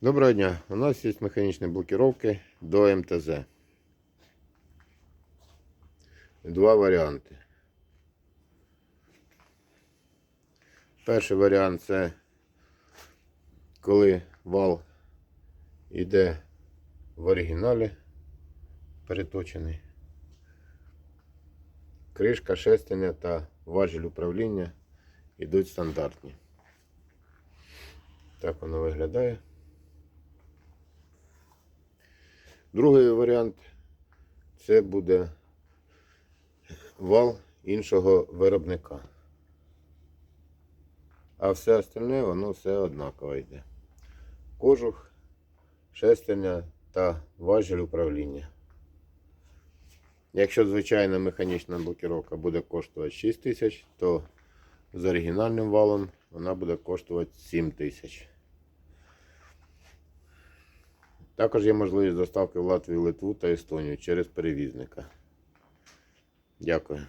Доброго дня. У нас є механічні блокировки до МТЗ. Два варіанти. Перший варіант це коли вал йде в оригіналі переточений. Кришка, шестерня та важіль управління йдуть стандартні. Так воно виглядає. Другий варіант це буде вал іншого виробника. А все остальне воно все однаково йде. Кожух, шестерня та важіль управління. Якщо звичайна механічна блокировка буде коштувати 6 тисяч, то з оригінальним валом вона буде коштувати 7 тисяч. Також є можливість доставки в Латвію, Литву та Естонію через перевізника. Дякую.